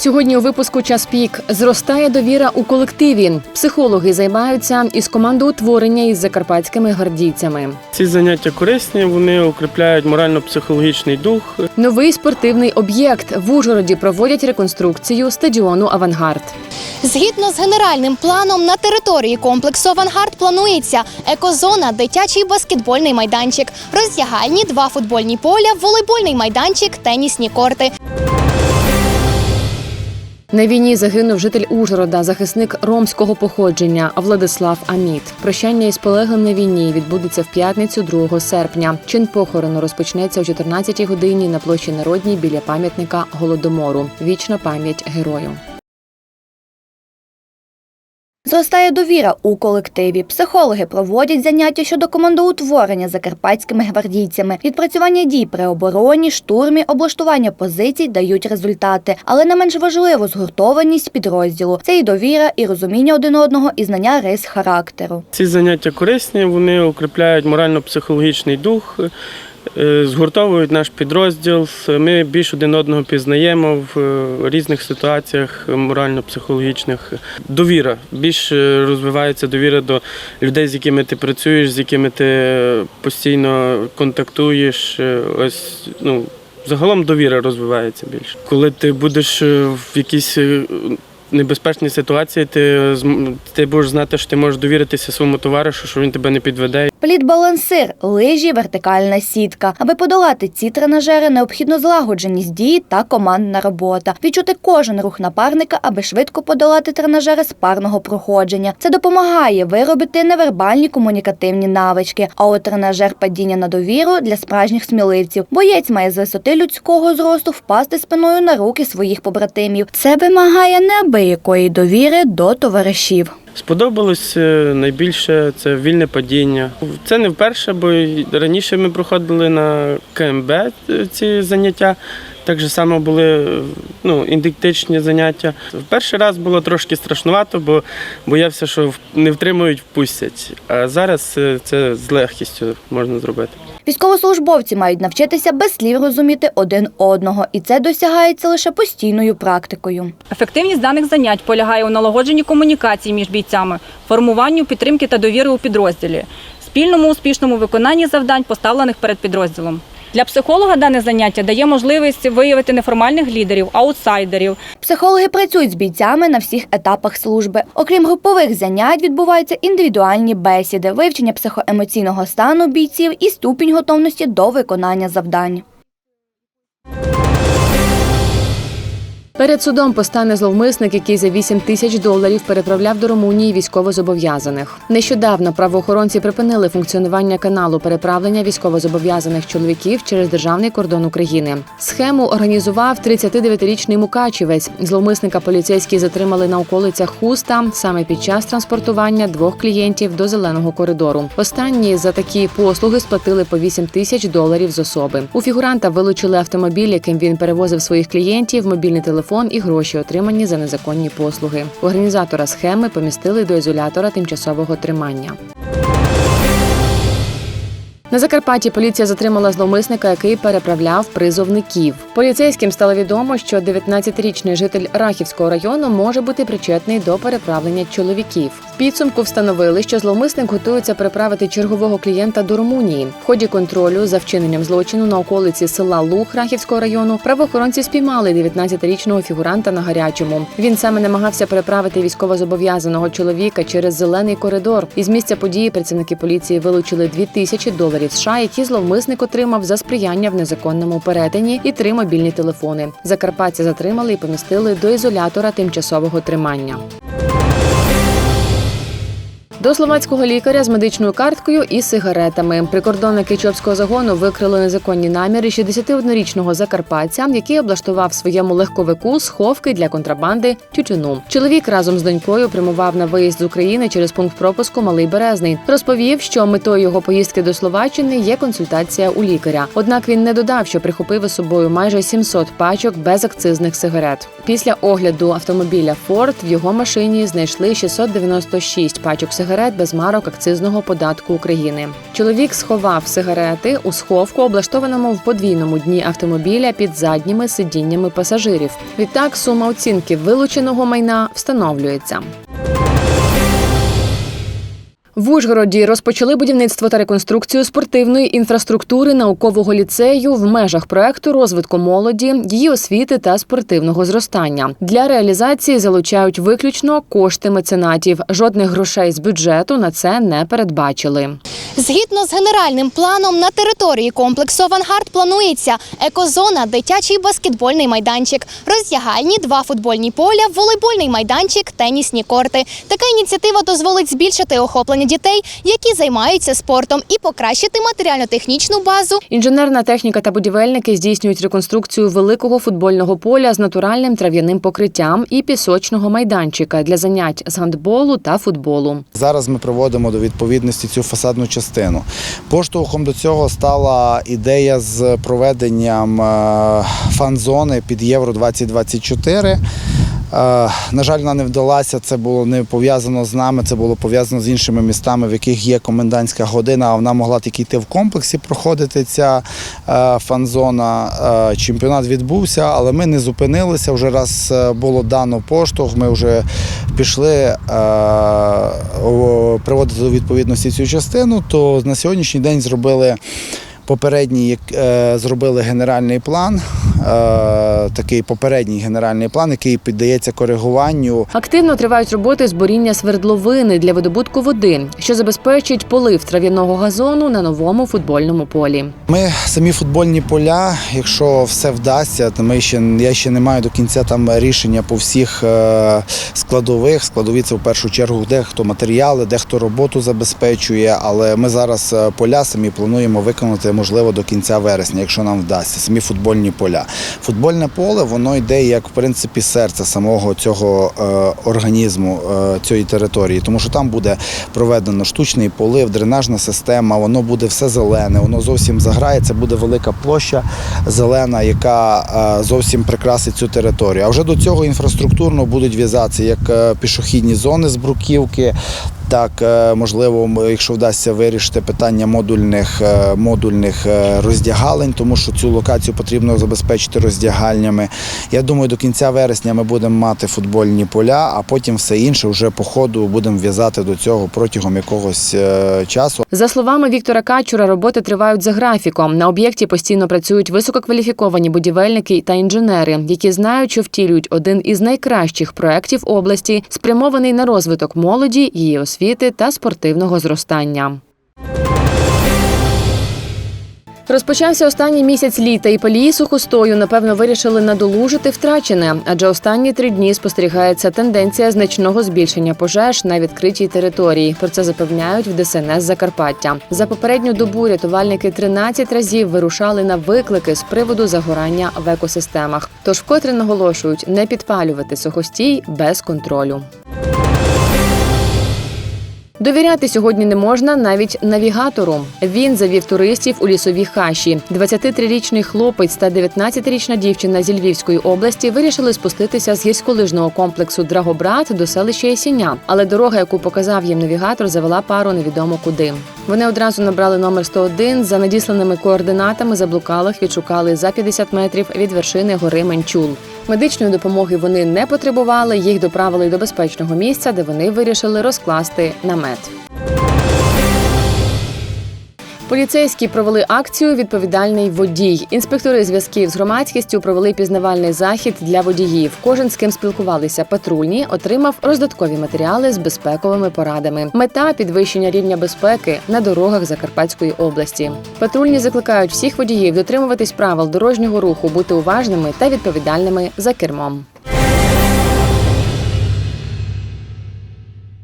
Сьогодні у випуску час пік зростає довіра у колективі. Психологи займаються із командоутворення із закарпатськими гвардійцями. Ці заняття корисні, вони укріпляють морально-психологічний дух. Новий спортивний об'єкт в Ужгороді проводять реконструкцію стадіону Авангард. Згідно з генеральним планом, на території комплексу Авангард планується екозона, дитячий баскетбольний майданчик, роздягальні, два футбольні поля, волейбольний майданчик, тенісні корти. На війні загинув житель Ужгорода, захисник ромського походження Владислав Аміт. Прощання із полеглим на війні відбудеться в п'ятницю 2 серпня. Чин похорону розпочнеться о 14 годині на площі Народній біля пам'ятника Голодомору. Вічна пам'ять герою. Зростає довіра у колективі. Психологи проводять заняття щодо командоутворення закарпатськими гвардійцями. Відпрацювання дій при обороні, штурмі, облаштування позицій дають результати, але не менш важливо згуртованість підрозділу. Це і довіра, і розуміння один одного, і знання рис характеру. Ці заняття корисні, вони укріпляють морально-психологічний дух, згуртовують наш підрозділ. Ми більш один одного пізнаємо в е, різних ситуаціях морально-психологічних. Довіра. Більш е, розвивається довіра до людей, з якими ти працюєш, з якими ти постійно контактуєш. Е, Ось ну. Загалом довіра розвивається більше. Коли ти будеш е, в якійсь е, небезпечній ситуації, ти, ти будеш знати, що ти можеш довіритися своєму товаришу, що він тебе не підведе. Плід-балансир, лижі, вертикальна сітка. Аби подолати ці тренажери, необхідно злагодженість дії та командна робота. Відчути кожен рух напарника, аби швидко подолати тренажери з парного проходження. Це допомагає виробити невербальні комунікативні навички. А от тренажер падіння на довіру для справжніх сміливців. Боєць має з висоти людського зросту впасти спиною на руки своїх побратимів. Це вимагає неабиякої довіри до товаришів. Сподобалось е, найбільше це вільне падіння. Це не вперше, бо раніше ми проходили на КМБ е, ці заняття. Так же само були е, ну, індиктичні заняття. В перший раз було трошки страшнувато, бо боявся, що не втримують, впустять. А зараз це з легкістю можна зробити. Військовослужбовці мають навчитися без слів розуміти один одного, і це досягається лише постійною практикою. Ефективність даних занять полягає у налагодженні комунікації між бійцями, формуванню підтримки та довіри у підрозділі, спільному успішному виконанні завдань, поставлених перед підрозділом. Для психолога дане заняття дає можливість виявити неформальних лідерів, аутсайдерів, Психологи працюють з бійцями на всіх етапах служби. Окрім групових занять, відбуваються індивідуальні бесіди, вивчення психоемоційного стану бійців і ступінь готовності до виконання завдань. Перед судом постане зловмисник, який за 8 тисяч доларів переправляв до Румунії військовозобов'язаних. Нещодавно правоохоронці припинили функціонування каналу переправлення військовозобов'язаних чоловіків через державний кордон України. Схему організував 39-річний мукачівець. Зловмисника поліцейські затримали на околицях Хуста саме під час транспортування двох клієнтів до зеленого коридору. Останні за такі послуги сплатили по 8 тисяч доларів з особи. У фігуранта вилучили автомобіль, яким він перевозив своїх клієнтів, мобільний телефон і гроші, отримані за незаконні послуги. Організатора схеми помістили до ізолятора тимчасового тримання. На Закарпатті поліція затримала зловмисника, який переправляв призовників. Поліцейським стало відомо, що 19-річний житель Рахівського району може бути причетний до переправлення чоловіків. В підсумку встановили, що зловмисник готується переправити чергового клієнта до Румунії. В ході контролю за вчиненням злочину на околиці села Луг Рахівського району правоохоронці спіймали 19-річного фігуранта на гарячому. Він саме намагався переправити військовозобов'язаного чоловіка через зелений коридор. Із місця події працівники поліції вилучили 2 тисячі доларів США, які зловмисник отримав за сприяння в незаконному перетині, і три мобільні телефони. Закарпаття затримали і помістили до ізолятора тимчасового тримання. До словацького лікаря з медичною карткою і сигаретами. Прикордонники Чопського загону викрили незаконні наміри 61-річного закарпатця, який облаштував своєму легковику сховки для контрабанди тютюну. Чоловік разом з донькою прямував на виїзд з України через пункт пропуску Малий Березний. Розповів, що метою його поїздки до Словаччини є консультація у лікаря. Однак він не додав, що прихопив із собою майже 700 пачок безакцизних сигарет. Після огляду автомобіля Форд в його машині знайшли 696 пачок сигарет сигарет без марок акцизного податку України. Чоловік сховав сигарети у сховку, облаштованому в подвійному дні автомобіля під задніми сидіннями пасажирів. Відтак сума оцінки вилученого майна встановлюється. В Ужгороді розпочали будівництво та реконструкцію спортивної інфраструктури наукового ліцею в межах проекту розвитку молоді, її освіти та спортивного зростання. Для реалізації залучають виключно кошти меценатів. Жодних грошей з бюджету на це не передбачили. Згідно з генеральним планом, на території комплексу Авангард планується екозона, дитячий баскетбольний майданчик, роздягальні, два футбольні поля, волейбольний майданчик, тенісні корти. Така ініціатива дозволить збільшити охоплення дітей, які займаються спортом, і покращити матеріально-технічну базу Інженерна техніка та будівельники здійснюють реконструкцію великого футбольного поля з натуральним трав'яним покриттям і пісочного майданчика для занять з гандболу та футболу. Зараз ми приводимо до відповідності цю фасадну частину. Поштовхом до цього стала ідея з проведенням е, фан-зони під Євро 2024. Е, На жаль, вона не вдалася. Це було не пов'язано з нами, це було пов'язано з іншими містами, в яких є комендантська година. А вона могла тільки йти в комплексі проходити ця е, фан-зона. Е, Чемпіонат відбувся, але ми не зупинилися. Вже раз було дано поштовх. Ми вже пішли приводити до відповідності цю частину. То на сьогоднішній день зробили. Попередній як, е, зробили генеральний план, е, такий попередній генеральний план, який піддається коригуванню Активно тривають роботи з буріння свердловини для видобутку води, що забезпечить полив трав'яного газону на новому футбольному полі. Ми самі футбольні поля, якщо все вдасться, то ми ще я ще не маю до кінця там рішення по всіх е, складових. Складові це в першу чергу дехто матеріали, дехто роботу забезпечує. Але ми зараз е, поля самі плануємо виконати можливо до кінця вересня, якщо нам вдасться. Самі футбольні поля. Футбольне поле воно йде як в принципі серце самого цього е, організму е, цієї території, тому що там буде проведено штучний полив, дренажна система, воно буде все зелене, воно зовсім заграє. Це буде велика площа зелена, яка е, зовсім прикрасить цю територію. А вже до цього інфраструктурно будуть в'язатися як е, пішохідні зони з бруківки. Так, е, можливо, якщо вдасться вирішити питання модульних, е, модульних е, роздягалень, тому що цю локацію потрібно забезпечити роздягальнями. Я думаю, до кінця вересня ми будемо мати футбольні поля, а потім все інше вже по ходу будемо в'язати до цього протягом якогось часу. За словами Віктора Качура, роботи тривають за графіком. На об'єкті постійно працюють висококваліфіковані будівельники та інженери, які знають, що втілюють один із найкращих проєктів області, спрямований на розвиток молоді, її освіти та спортивного зростання. Розпочався останній місяць літа, і палії сухостою напевно вирішили надолужити втрачене, адже останні три дні спостерігається тенденція значного збільшення пожеж на відкритій території. Про це запевняють в ДСНС Закарпаття. За попередню добу рятувальники 13 разів вирушали на виклики з приводу загорання в екосистемах. Тож вкотре наголошують не підпалювати сухостій без контролю. Довіряти сьогодні не можна навіть навігатору. Він завів туристів у лісові хаші. 23-річний хлопець та 19-річна дівчина зі Львівської області вирішили спуститися з гірськолижного комплексу Драгобрат до селища Ясіня. Але дорога, яку показав їм навігатор, завела пару невідомо куди. Вони одразу набрали номер 101, за надісланими координатами заблукалих відшукали за 50 метрів від вершини гори Менчул. Медичної допомоги вони не потребували. Їх доправили до безпечного місця, де вони вирішили розкласти намет. Поліцейські провели акцію Відповідальний водій. Інспектори зв'язків з громадськістю провели пізнавальний захід для водіїв. Кожен з ким спілкувалися патрульні, отримав роздаткові матеріали з безпековими порадами. Мета підвищення рівня безпеки на дорогах Закарпатської області. Патрульні закликають всіх водіїв дотримуватись правил дорожнього руху, бути уважними та відповідальними за кермом.